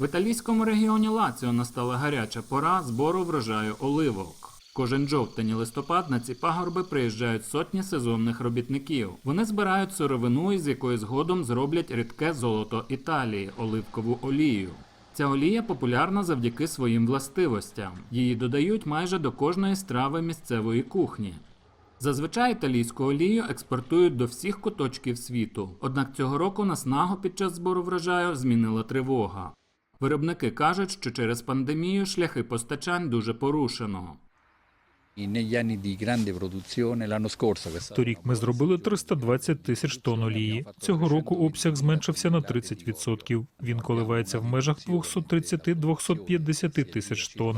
В італійському регіоні Лаціо настала гаряча пора збору врожаю оливок. Кожен жовтень і листопад на ці пагорби приїжджають сотні сезонних робітників. Вони збирають сировину, із якої згодом зроблять рідке золото Італії оливкову олію. Ця олія популярна завдяки своїм властивостям. Її додають майже до кожної страви місцевої кухні. Зазвичай італійську олію експортують до всіх куточків світу. Однак цього року наснагу під час збору врожаю змінила тривога. Виробники кажуть, що через пандемію шляхи постачань дуже порушено. Торік ми зробили 320 тисяч тонн олії. Цього року обсяг зменшився на 30%. Він коливається в межах 230-250 тисяч тонн.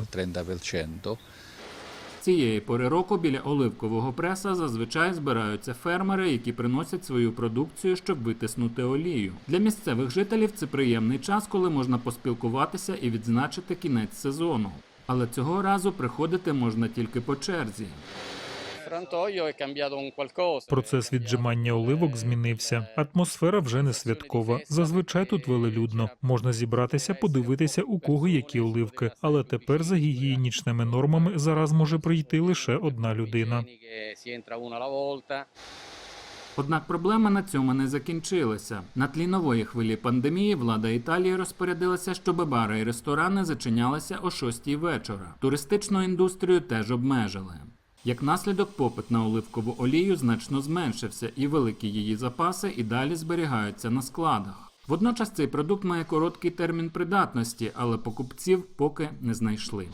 30%. Цієї пори року біля оливкового преса зазвичай збираються фермери, які приносять свою продукцію, щоб витиснути олію. Для місцевих жителів це приємний час, коли можна поспілкуватися і відзначити кінець сезону. Але цього разу приходити можна тільки по черзі. Процес віджимання оливок змінився. Атмосфера вже не святкова. Зазвичай тут велелюдно. Можна зібратися, подивитися, у кого які оливки. Але тепер за гігієнічними нормами зараз може прийти лише одна людина. Однак проблеми на цьому не закінчилися. На тлі нової хвилі пандемії влада Італії розпорядилася, щоб бари і ресторани зачинялися о 6 вечора. Туристичну індустрію теж обмежили. Як наслідок, попит на оливкову олію значно зменшився, і великі її запаси і далі зберігаються на складах. Водночас цей продукт має короткий термін придатності, але покупців поки не знайшли.